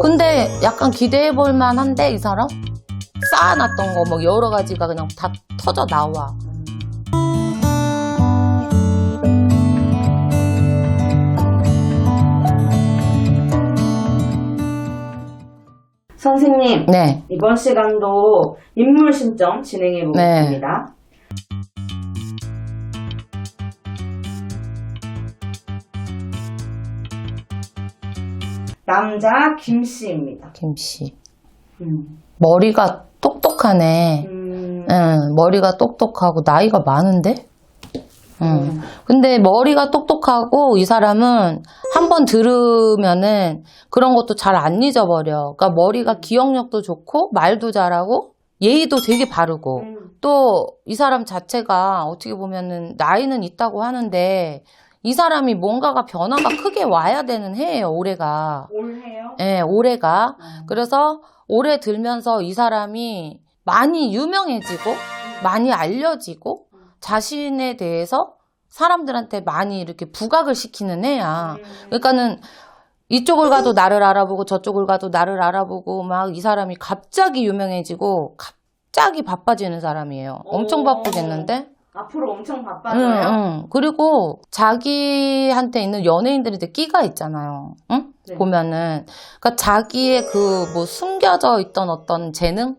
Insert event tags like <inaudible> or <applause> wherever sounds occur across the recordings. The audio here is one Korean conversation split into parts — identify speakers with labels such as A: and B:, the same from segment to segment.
A: 근데 약간 기대해 볼 만한데 이 사람 쌓아놨던 거 뭐 여러 가지가 그냥 다 터져 나와.
B: 선생님,
A: 네.
B: 이번 시간도 인물 신점 진행해 보겠습니다. 남자 김씨입니다.
A: 김씨.
B: 음.
A: 머리가 똑똑하네.
B: 음,
A: 응, 머리가 똑똑하고 나이가 많은데? 응.
B: 음.
A: 근데 머리가 똑똑하고 이 사람은 한 번 들으면은 그런 것도 잘 안 잊어버려. 그러니까 머리가 기억력도 좋고 말도 잘하고 예의도 되게 바르고
B: 음.
A: 또이 사람 자체가 어떻게 보면은 나이는 있다고 하는데 이 사람이 뭔가가 변화가 크게 와야 되는 해예요, 올해가.
B: 올해요?
A: 예, 올해가.
B: 음.
A: 그래서 올해 들면서 이 사람이 많이 유명해지고 많이 알려지고 자신에 대해서 사람들한테 많이 이렇게 부각을 시키는 애야.
B: 음.
A: 그러니까는 이쪽을 가도 나를 알아보고 저쪽을 가도 나를 알아보고 막 이 사람이 갑자기 유명해지고 갑자기 바빠지는 사람이에요. 엄청
B: 오.
A: 바쁘겠는데?
B: 앞으로 엄청
A: 응,
B: 바빠져요.
A: 응. 그리고 자기한테 있는 연예인들한테 끼가 있잖아요. 응?
B: 네.
A: 보면은. 그러니까 자기의 그 뭐 숨겨져 있던 어떤 재능?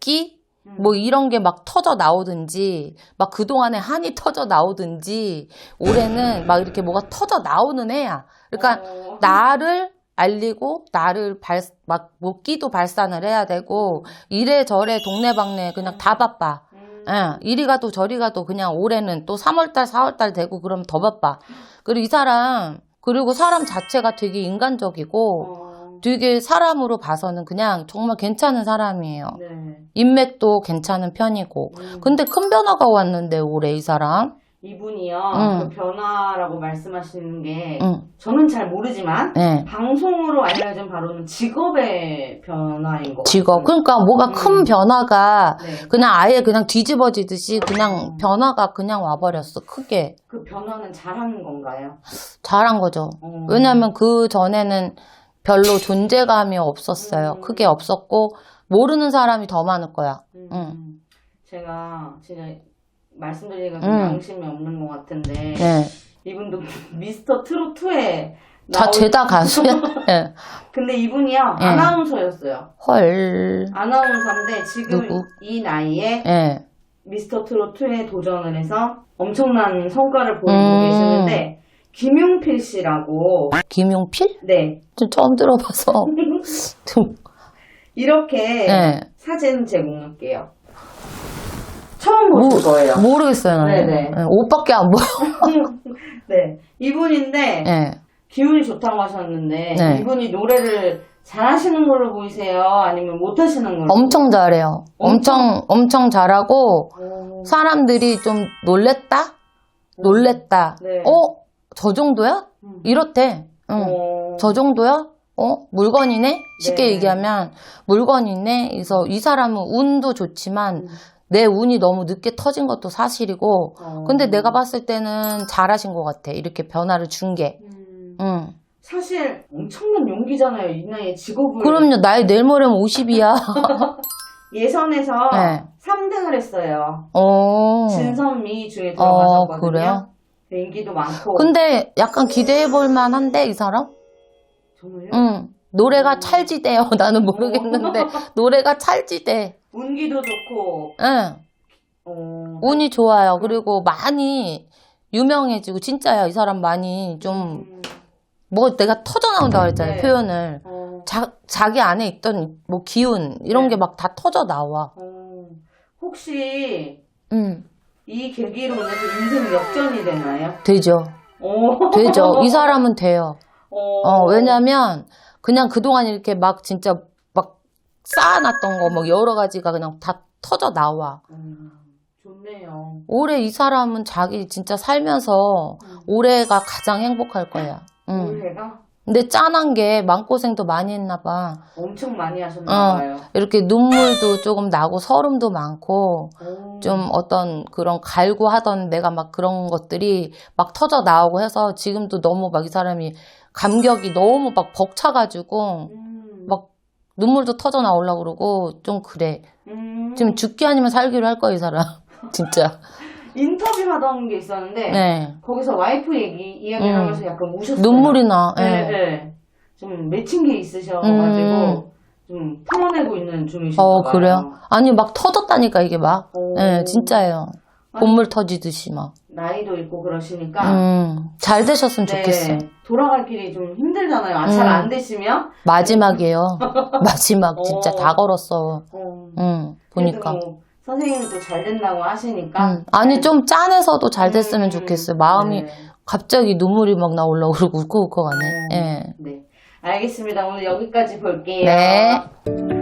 A: 끼?
B: 음.
A: 뭐 이런 게 막 터져 나오든지, 막 그동안에 한이 터져 나오든지, 올해는 막 이렇게 뭐가 터져 나오는 애야. 그러니까
B: 어.
A: 나를 알리고, 나를 발, 막, 뭐 끼도 발산을 해야 되고, 이래저래 동네방네 그냥 다 바빠.
B: 음.
A: 예, 이리 가도 저리 가도 그냥 올해는 또 3월달, 4월달 되고 그러면 더 바빠. 그리고 이 사람, 그리고 사람 자체가 되게 인간적이고,
B: 어.
A: 되게 사람으로 봐서는 그냥 정말 괜찮은 사람이에요.
B: 네.
A: 인맥도 괜찮은 편이고.
B: 음.
A: 근데 큰 변화가 왔는데, 올해 이 사람.
B: 이분이요,
A: 응.
B: 그 변화라고 말씀하시는 게,
A: 응,
B: 저는 잘 모르지만,
A: 예.
B: 방송으로 알려진 바로는 직업의 변화인 것
A: 직업.
B: 같아요.
A: 그러니까 뭐가 큰
B: 음.
A: 변화가
B: 네.
A: 그냥 아예 그냥 뒤집어지듯이 그냥 변화가 그냥 와버렸어. 크게.
B: 그 변화는 잘하는 건가요?
A: 잘한 거죠.
B: 어.
A: 왜냐면 그 전에는 별로 존재감이 없었어요.
B: 음.
A: 크게 없었고 모르는 사람이 더 많을 거야.
B: 음.
A: 응.
B: 제가 진짜 말씀드리기가
A: 음.
B: 좀 양심이 없는 것 같은데,
A: 네.
B: 이분도 <laughs> 미스터 트롯2에
A: 다 죄다 가수야. 네. <laughs>
B: 근데 이분이요,
A: 네.
B: 아나운서였어요.
A: 헐.
B: 아나운서인데, 지금
A: 누구?
B: 이 나이에
A: 예.
B: 미스터 트롯2에 도전을 해서 엄청난 성과를 보이고
A: 음.
B: 계시는데, 김용필 씨라고,
A: 김용필?
B: 네.
A: 좀 처음 들어봐서. <laughs> 좀,
B: 이렇게
A: 예.
B: 사진 제공할게요. 처음 보실 거예요.
A: 모르겠어요. 나는.
B: 네네.
A: 예, 옷밖에 안 보여. <laughs>
B: 네. 이분인데,
A: 예.
B: 기운이 좋다고 하셨는데,
A: 네.
B: 이분이 노래를 잘하시는 걸로 보이세요? 아니면 못하시는 걸로?
A: 엄청 잘해요. 엄청, 엄청 잘하고,
B: 오.
A: 사람들이 좀 놀랬다? 놀랬다.
B: 네.
A: 어? 저 정도야?
B: 음.
A: 이렇대. 응.
B: 어.
A: 저 정도야? 어? 물건이네? 쉽게
B: 네.
A: 얘기하면 물건이네? 그래서 이 사람은 운도 좋지만
B: 음.
A: 내 운이 너무 늦게 터진 것도 사실이고
B: 어.
A: 근데 내가 봤을 때는 잘하신 것 같아. 이렇게 변화를 준 게.
B: 음.
A: 응.
B: 사실 엄청난 용기잖아요. 이 나이에 직업을.
A: 그럼요. 나이 내일 모레면 50이야. <laughs>
B: 예선에서
A: 네.
B: 3등을 했어요.
A: 어.
B: 진선미 중에
A: 어,
B: 들어가셨거든요.
A: 그래요?
B: 인기도 많고.
A: 근데 약간 기대해 볼 만한데, 이 사람?
B: 정말요?
A: 응. 노래가 찰지대요. <laughs> 나는 모르겠는데. 노래가 찰지대.
B: 운기도 좋고.
A: 응.
B: 어.
A: 운이 좋아요. 그리고 많이 유명해지고 진짜야 이 사람 많이 좀
B: 음.
A: 뭐 내가 터져 나온다고 했잖아요
B: 네.
A: 표현을
B: 어.
A: 자, 자기 안에 있던 뭐 기운 이런
B: 네.
A: 게 막 다 터져 나와.
B: 어. 혹시 응이 계기로 인해서 인생 역전이 되나요?
A: 되죠
B: 어.
A: 되죠 이 사람은 돼요.
B: 어.
A: 어 왜냐면 그냥 그동안 이렇게 막 진짜 막 쌓아놨던 거 뭐 여러 가지가 그냥 다 터져 나와.
B: 음, 좋네요.
A: 올해 이 사람은 자기 진짜 살면서
B: 음.
A: 올해가 가장 행복할 거야. 응.
B: 올해가
A: 근데 짠한 게 마음고생도 많이 했나 봐.
B: 엄청 많이 하셨나
A: 어.
B: 봐요.
A: 이렇게 눈물도 조금 나고 서름도 많고
B: 오.
A: 좀 어떤 그런 갈구 하던 내가 막 그런 것들이 막 터져 나오고 해서 지금도 너무 막 이 사람이 감격이 너무 막 벅차가지고
B: 음.
A: 눈물도 터져 나오려고 그러고 좀 그래.
B: 음,
A: 지금 죽기 아니면 살기로 할 거야, 이 사람. <laughs> 진짜.
B: 인터뷰 하던 게 있었는데
A: 네.
B: 거기서 와이프 얘기 이야기를
A: 음.
B: 하면서 약간 우셨어요.
A: 눈물이 나.
B: 네,
A: 예.
B: 네. 좀 맺힌 게 있으셔가지고
A: 음.
B: 좀 털어내고 있는 중이신가
A: 어,
B: 봐요.
A: 그래요? 아니, 막 터졌다니까, 이게 막.
B: 오.
A: 예, 진짜예요. 본물 터지듯이 막.
B: 나이도 있고 그러시니까
A: 음, 잘 되셨으면
B: 네,
A: 좋겠어.
B: 돌아갈 길이 좀 힘들잖아요. 아, 잘
A: 음.
B: 안 되시면
A: 마지막이에요. <laughs> 마지막, 진짜
B: 어.
A: 다 걸었어.
B: 어,
A: 응, 보니까.
B: 뭐 선생님도 잘 된다고 하시니까
A: 음, 아니, 좀 짠해서도 잘 됐으면
B: 음,
A: 좋겠어요. 마음이
B: 네.
A: 갑자기 눈물이 막 나오려고 그러고 울컥울컥하네. 예.
B: 네. 알겠습니다. 오늘 여기까지 볼게요.
A: 네.